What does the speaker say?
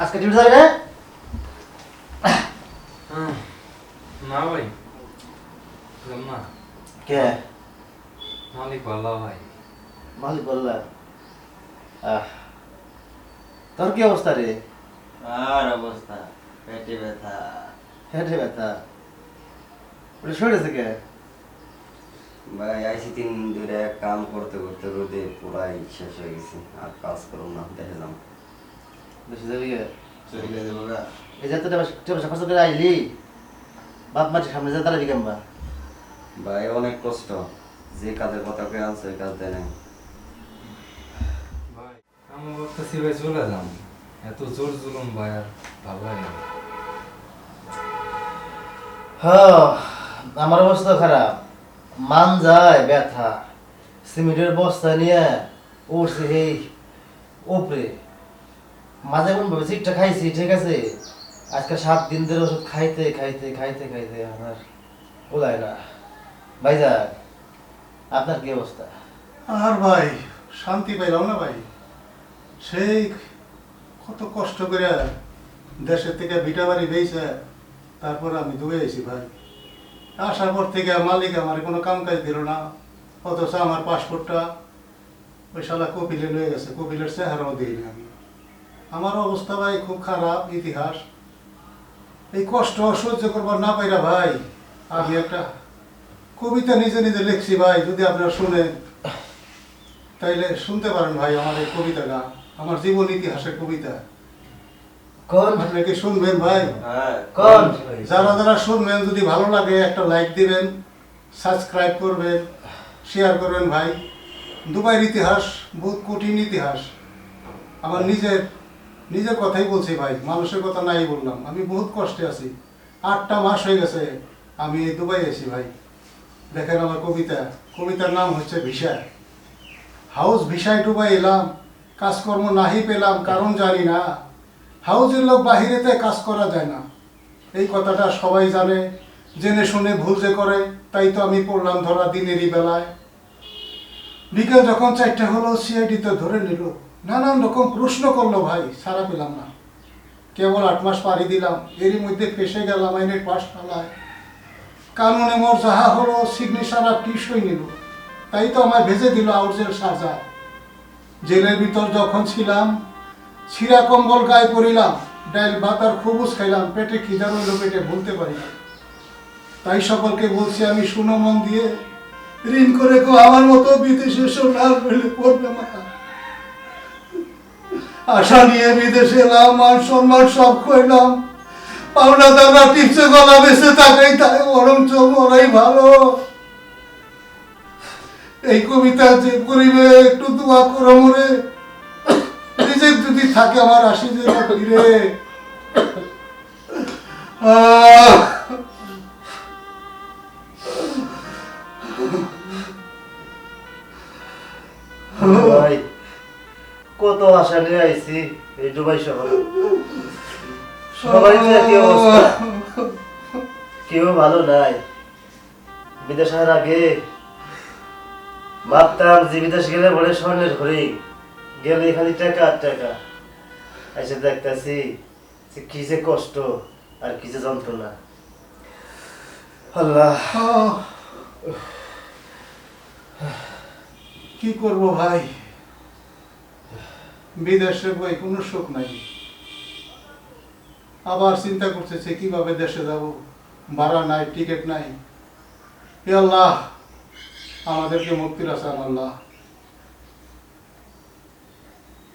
আজকে ডিউটি যাবে না। ভাই। না কে? মালিক ভালো ভাই। মালিক বললা? আহ, তোর কি অবস্থা রে? আর অবস্থা? পেটে ব্যথা। হেঁটে ব্যথা? ওটা সরেছে কে? ভাই আইসি তিন ধরে কাম করতে করতে রোদে পুরাই শেষ হয়ে গেছি আর কাজ করুন না দেখে যাম। বেশি যাবি এই যে তো টেপা খরচ করে আইলি? বাপ মাটির সামনে যা দাঁড়াবি কেমবা ভাই অনেক কষ্ট। যে কাজের কথা কে আনছে ওই কাজ দেয় নাই। ভাই আমি ভাবতেছি ভাই চলে যাম। এত জোর জুলুম ভাই আর ভালো লাগে। হ্যাঁ আমার অবস্থা খারাপ। মান যায় ব্যথা, সিমেন্টের বস্তা নিয়ে উঠছে এই ওপরে মাঝে মন ভাবে সিটটা খাইছি, ঠিক আছে? আজকে সাত দিন ধরে ওষুধ খাইতে খাইতে খাইতে খাইতে আমার ওলায় না। ভাইজান, আপনার কি অবস্থা? আর ভাই, শান্তি পাইলাম না ভাই। সেই কত কষ্ট করে দেশের থেকে ভিটা বাড়ি বেয়েছে তারপর আমি দুবে এসি ভাই। আসার পর থেকে মালিক আমার কোনো কাম কাজ দিল না, অথচ আমার পাসপোর্টটা ওই শালা কপিলে লয়ে গেছে, কপিলের চেহারাও দিইনি আমি। আমার অবস্থা ভাই খুব খারাপ, ইতিহাস। এই কষ্ট সহ্য করবার না পাইরা ভাই আমি একটা কবিতা নিজে নিজে লিখছি ভাই, যদি আপনারা শুনেন। তাইলে শুনতে পারেন ভাই আমার এই কবিতাটা, আমার জীবন ইতিহাসের কবিতা। কোন? আপনি কি শুনবেন ভাই। হ্যাঁ। কোন? যারা যারা শুনবেন যদি ভালো লাগে একটা লাইক দিবেন সাবস্ক্রাইব করবেন শেয়ার করবেন ভাই। দুবাইয়ের ইতিহাস বহুত কঠিন ইতিহাস। আমার নিজের নিজের কথাই বলছি ভাই মানুষের কথা নাই বললাম। আমি বহুত কষ্টে আছি। আটটা মাস হয়ে গেছে আমি দুবাই আছি ভাই। দেখেন আমার কবিতা। কবিতার নাম হচ্ছে ভিসা। হাউস ভিসায় ডুবাই এলাম কাজকর্ম নাহি পেলাম কারণ জানি না। হাউজের লোক বাহিরেতে কাজ করা যায় না। এই কথাটা সবাই জানে, জেনে শুনে ভুল যে করে, তাই তো আমি পড়লাম ধরা দিনেরই বেলায়। বিকেল যখন চারটে হলো সিআইডিতে ধরে নিল। নানান রকম প্রশ্ন করল, ভাই, সারা পেলাম না। কেবল আট মাস পাড়ি দিলাম। এরই মধ্যে ফেসে গেলাম আইনের পাঠশালায়। কানুনে মোর যাহা হলো সিগনেচার আর টিসই নিল। তাই তো আমায় ভেজে দিল আউটজেল সাজা। জেলের ভিতর যখন ছিলাম ছিঁড়া কম্বল গায়ে পরিলাম, ডাইল ভাত আর খবুজ খাইলাম, পেটে খিদা রইল পেটে ভুলতে পারি তাই সকলকে বলছি আমি শুনো মন দিয়ে, ঋণ করে গো, আমার মতো বিদেশে সোনার পেলে পড়বে মাথা। আশা নিয়ে বিদেশে এলাম, মান সম্মান সব খইলাম। পাওনা দাদা টিপসে গলা বেসে তাকাই তাই, বরঞ্চ মরাই ভালো। এই কবিতা যে করিবে, একটু দোয়া করো মরে। থাকে আমার যে ভাই, কত আশা নিয়ে এই সবাই অবস্থা। কেউ ভালো নাই। বিদেশ আসার আগে ভাবতাম যে বিদেশ গেলে বলে স্বর্ণের ঘরে গেলে এখানে টাকা আর টাকা। এসে দেখতেছি যে কি যে কষ্ট আর কি যে যন্ত্রণা। আল্লাহ। কি করব ভাই? বিদেশে বই কোনো সুখ নাই। আবার চিন্তা করতেছে, কীভাবে দেশে যাব? ভাড়া নাই, টিকিট নাই। আল্লাহ, আমাদেরকে মুক্তির আসান আল্লাহ।